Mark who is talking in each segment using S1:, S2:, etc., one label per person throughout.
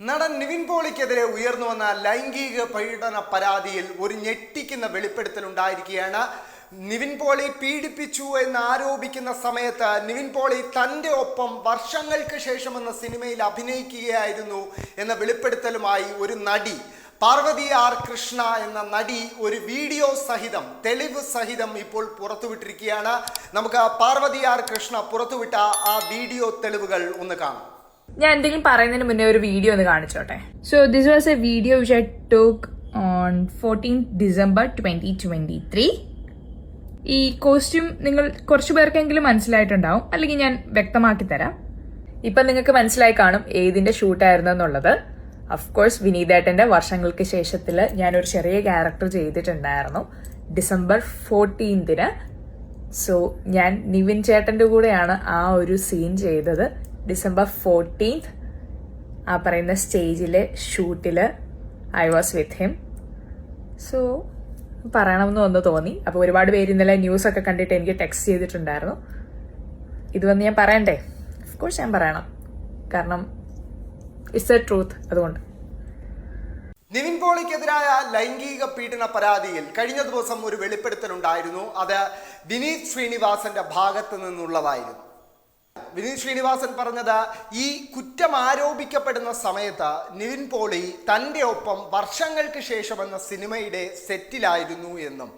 S1: നടൻ നിവിൻ പോളിക്കെതിരെ ഉയർന്നു വന്ന ലൈംഗിക പീഡന പരാതിയിൽ ഒരു ഞെട്ടിക്കുന്ന വെളിപ്പെടുത്തൽ ഉണ്ടായിരിക്കുകയാണ് നിവിൻ പോളി പീഡിപ്പിച്ചു എന്ന് ആരോപിക്കുന്ന സമയത്ത് നിവിൻ പോളി തന്റെ ഒപ്പം വർഷങ്ങൾക്ക് ശേഷം എന്ന സിനിമയിൽ അഭിനയിക്കുകയായിരുന്നു എന്ന വെളിപ്പെടുത്തലുമായി ഒരു നടി പാർവതി ആർ കൃഷ്ണ എന്ന നടി ഒരു വീഡിയോ സഹിതം തെളിവ് സഹിതം ഇപ്പോൾ പുറത്തുവിട്ടിരിക്കുകയാണ്. നമുക്ക് പാർവതി ആർ കൃഷ്ണ പുറത്തുവിട്ട ആ വീഡിയോ തെളിവുകൾ ഒന്ന് കാണാം.
S2: ഞാൻ എന്തെങ്കിലും പറയുന്നതിന് മുന്നേ ഒരു വീഡിയോ ഒന്ന് കാണിച്ചോട്ടെ? So this was a video which I talk on fourteen December twenty twenty three ഈ കോസ്റ്റ്യൂം നിങ്ങൾ കുറച്ചു പേർക്കെങ്കിലും മനസ്സിലായിട്ടുണ്ടാവും. അല്ലെങ്കിൽ ഞാൻ വ്യക്തമാക്കി തരാം. ഇപ്പൊ നിങ്ങൾക്ക് മനസ്സിലായി കാണും ഏതിന്റെ ഷൂട്ടായിരുന്നു എന്നുള്ളത്. അഫ്കോഴ്സ് വിനീതേട്ടന്റെ വർഷങ്ങൾക്ക് ശേഷത്തിൽ ഞാനൊരു ചെറിയ ക്യാരക്ടർ ചെയ്തിട്ടുണ്ടായിരുന്നു. ഡിസംബർ ഫോർട്ടീൻതിന് സോ ഞാൻ നിവിൻ ചേട്ടന്റെ കൂടെയാണ് ആ ഒരു സീൻ ചെയ്തത്. ഡിസംബർ ഫോർട്ടീൻത് ആ പറയുന്ന സ്റ്റേജിലെ ഷൂട്ടിൽ I was with him so പറയണമെന്ന് ഒന്ന് തോന്നി. അപ്പോൾ ഒരുപാട് പേര് ഇന്നലെ ന്യൂസ് ഒക്കെ കണ്ടിട്ട് എനിക്ക് ടെക്സ്റ്റ് ചെയ്തിട്ടുണ്ടായിരുന്നു. ഇത് വന്ന് ഞാൻ പറയണ്ടേ? കോഴ്സ് ഞാൻ പറയണം. കാരണം ഇറ്റ്സ് എ ട്രൂത്ത് അതുകൊണ്ട്.
S1: നിവിൻ പോളിക്കെതിരായ ലൈംഗിക പീഡന പരാതിയിൽ കഴിഞ്ഞ ദിവസം ഒരു വെളിപ്പെടുത്തൽ ഉണ്ടായിരുന്നു അത് വിനീത് ശ്രീനിവാസന്റെ ഭാഗത്ത് നിന്നുള്ളതായിരുന്നു. വിനീത് ശ്രീനിവാസൻ പറഞ്ഞത് ഈ കുറ്റം ആരോപിക്കപ്പെടുന്ന സമയത്ത് നിവിൻ പോളി തന്റെ ഒപ്പം വർഷങ്ങൾക്ക് ശേഷം എന്ന സിനിമയുടെ സെറ്റിലായിരുന്നു എന്നും.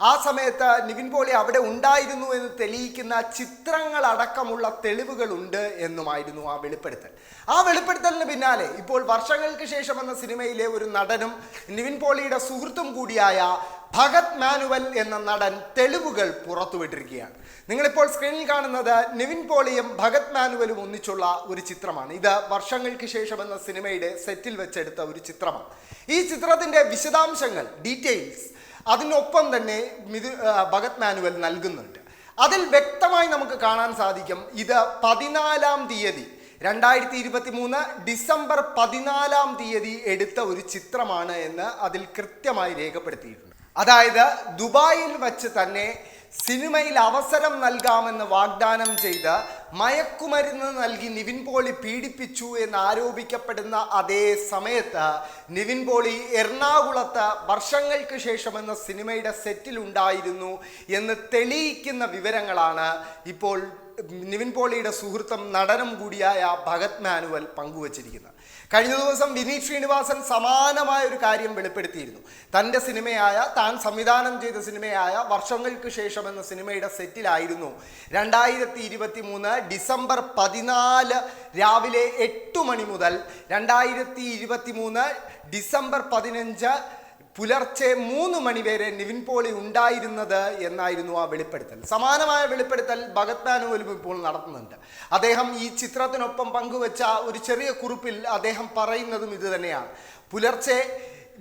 S1: ആ സമയത്ത് നിവിൻ പോളി അവിടെ ഉണ്ടായിരുന്നു എന്ന് തെളിയിക്കുന്ന ചിത്രങ്ങളടക്കമുള്ള തെളിവുകളുണ്ട് എന്നുമായിരുന്നു ആ വെളിപ്പെടുത്തൽ. ആ വെളിപ്പെടുത്തലിന് പിന്നാലെ ഇപ്പോൾ വർഷങ്ങൾക്ക് ശേഷം എന്ന സിനിമയിലെ ഒരു നടനും നിവിൻ പോളിയുടെ സുഹൃത്തും കൂടിയായ ഭഗത് മാനുവൽ എന്ന നടൻ തെളിവുകൾ പുറത്തുവിട്ടിരിക്കുകയാണ്. നിങ്ങളിപ്പോൾ സ്ക്രീനിൽ കാണുന്നത് നിവിൻ പോളിയും ഭഗത് മാനുവലും ഒന്നിച്ചുള്ള ഒരു ചിത്രമാണ്. ഇത് വർഷങ്ങൾക്ക് ശേഷം എന്ന സിനിമയുടെ സെറ്റിൽ വെച്ചെടുത്ത ഒരു ചിത്രമാണ്. ഈ ചിത്രത്തിന്റെ വിശദാംശങ്ങൾ ഡീറ്റെയിൽസ് അതിനൊപ്പം തന്നെ മിഥു ഭഗത് മാനുവൽ നൽകുന്നുണ്ട്. അതിൽ വ്യക്തമായി നമുക്ക് കാണാൻ സാധിക്കും ഇത് പതിനാലാം തീയതി രണ്ടായിരത്തി ഇരുപത്തി മൂന്ന് ഡിസംബർ പതിനാലാം തീയതി എടുത്ത ഒരു ചിത്രമാണ് എന്ന് അതിൽ കൃത്യമായി രേഖപ്പെടുത്തിയിട്ടുണ്ട്. അതായത് ദുബായിൽ വച്ച് തന്നെ സിനിമയിൽ അവസരം നൽകാമെന്ന് വാഗ്ദാനം ചെയ്ത് മയക്കുമരുന്ന് നൽകി നിവിൻ പോളി പീഡിപ്പിച്ചു എന്ന് ആരോപിക്കപ്പെടുന്ന അതേ സമയത്ത് നിവിൻ പോളി എറണാകുളത്ത് വർഷങ്ങൾക്ക് ശേഷം എന്ന സിനിമയുടെ സെറ്റിലുണ്ടായിരുന്നു എന്ന് തെളിയിക്കുന്ന വിവരങ്ങളാണ് ഇപ്പോൾ നിവിൻ പോളിയുടെ സുഹൃത്തും നടനും കൂടിയായ ഭഗത് മാനുവൽ പങ്കുവച്ചിരിക്കുന്നത്. കഴിഞ്ഞ ദിവസം വിനീത് ശ്രീനിവാസൻ സമാനമായ ഒരു കാര്യം വെളിപ്പെടുത്തിയിരുന്നു. തന്റെ സിനിമയായ താൻ സംവിധാനം ചെയ്ത സിനിമയായ വർഷങ്ങൾക്ക് ശേഷം എന്ന സിനിമയുടെ സെറ്റിലായിരുന്നു രണ്ടായിരത്തി ഇരുപത്തി മൂന്ന് ഡിസംബർ പതിനാല് രാവിലെ എട്ട് മണി മുതൽ രണ്ടായിരത്തി ഇരുപത്തി മൂന്ന് ഡിസംബർ പതിനഞ്ച് പുലർച്ചെ മൂന്ന് മണിവരെ നിവിൻ പോളി ഉണ്ടായിരുന്നത് എന്നായിരുന്നു ആ വെളിപ്പെടുത്തൽ. സമാനമായ വെളിപ്പെടുത്തൽ ഭഗത് ഇപ്പോൾ നടത്തുന്നുണ്ട്. അദ്ദേഹം ഈ ചിത്രത്തിനൊപ്പം പങ്കുവച്ച ഒരു ചെറിയ കുറിപ്പിൽ അദ്ദേഹം പറയുന്നതും ഇത് തന്നെയാണ്. പുലർച്ചെ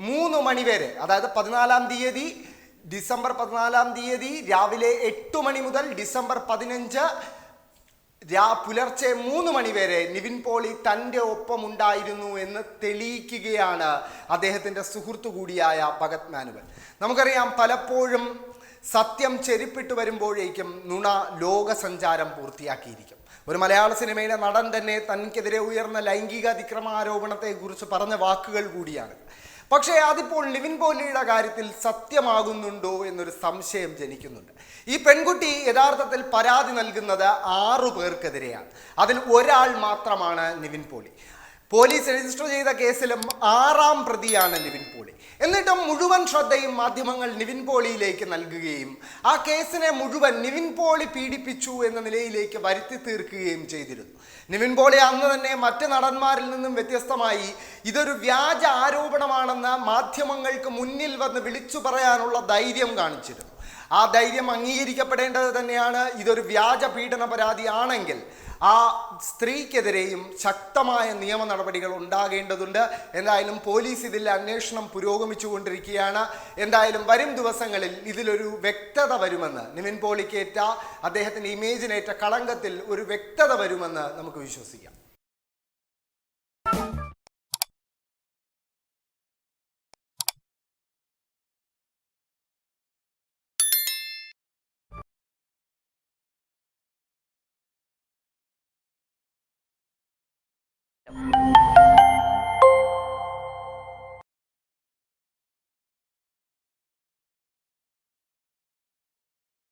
S1: മൂന്ന് മണിവരെ അതായത് പതിനാലാം തീയതി ഡിസംബർ പതിനാലാം തീയതി രാവിലെ എട്ട് മണി മുതൽ ഡിസംബർ പതിനഞ്ച് രാ പുലർച്ചെ മൂന്ന് മണിവരെ നിവിൻ പോളി തന്റെ ഒപ്പം ഉണ്ടായിരുന്നു എന്ന് തെളിയിക്കുകയാണ് അദ്ദേഹത്തിന്റെ സുഹൃത്തു കൂടിയായ ഭഗത് മാനുവൽ. നമുക്കറിയാം പലപ്പോഴും സത്യം ചെരിപ്പിട്ട് വരുമ്പോഴേക്കും നുണ ലോകസഞ്ചാരം പൂർത്തിയാക്കിയിരിക്കും. ഒരു മലയാള സിനിമയിലെ നടൻ തന്നെ തനിക്കെതിരെ ഉയർന്ന ലൈംഗിക അതിക്രമാരോപണത്തെക്കുറിച്ച് പറഞ്ഞ വാക്കുകൾ കൂടിയാണ്. പക്ഷേ അതിപ്പോൾ ലിവിൻ പോലിയുടെ കാര്യത്തിൽ സത്യമാകുന്നുണ്ടോ എന്നൊരു സംശയം ജനിക്കുന്നുണ്ട്. ഈ പെൺകുട്ടി യഥാർത്ഥത്തിൽ പരാതി നൽകുന്നത് ആറു പേർക്കെതിരെയാണ്. അതിൽ ഒരാൾ മാത്രമാണ് നിവിൻ പോളി പോലീസ് രജിസ്റ്റർ ചെയ്ത കേസിലും ആറാം പ്രതിയാണ് നിവിൻ പോളി. എന്നിട്ടും മുഴുവൻ ശ്രദ്ധയും മാധ്യമങ്ങൾ നിവിൻ പോളിയിലേക്ക് നൽകുകയും ആ കേസിനെ മുഴുവൻ നിവിൻ പോളി പീഡിപ്പിച്ചു എന്ന നിലയിലേക്ക് വരുത്തി തീർക്കുകയും ചെയ്തിരുന്നു. നിവിൻ പോളി അന്ന് തന്നെ മറ്റ് നടന്മാരിൽ നിന്നും വ്യത്യസ്തമായി ഇതൊരു വ്യാജ ആരോപണമാണെന്ന് മാധ്യമങ്ങൾക്ക് മുന്നിൽ വന്ന് വിളിച്ചു പറയാനുള്ള ധൈര്യം കാണിച്ചിരുന്നു. ആ ധൈര്യം അംഗീകരിക്കപ്പെടേണ്ടത് തന്നെയാണ് ഇതൊരു വ്യാജ പീഡന പരാതി ആണെങ്കിൽ ആ സ്ത്രീക്കെതിരെയും ശക്തമായ നിയമ നടപടികൾ ഉണ്ടാകേണ്ടതുണ്ട്. എന്തായാലും പോലീസ് ഇതിൽ അന്വേഷണം പുരോഗമിച്ചുകൊണ്ടിരിക്കുകയാണ്. എന്തായാലും വരും ദിവസങ്ങളിൽ ഇതിലൊരു വ്യക്തത വരുമെന്ന് നിവിൻ പോളിക്കേറ്റ അദ്ദേഹത്തിന്റെ ഇമേജിനേറ്റ കളങ്കത്തിൽ ഒരു വ്യക്തത വരുമെന്ന് നമുക്ക് വിശ്വസിക്കാം. thank you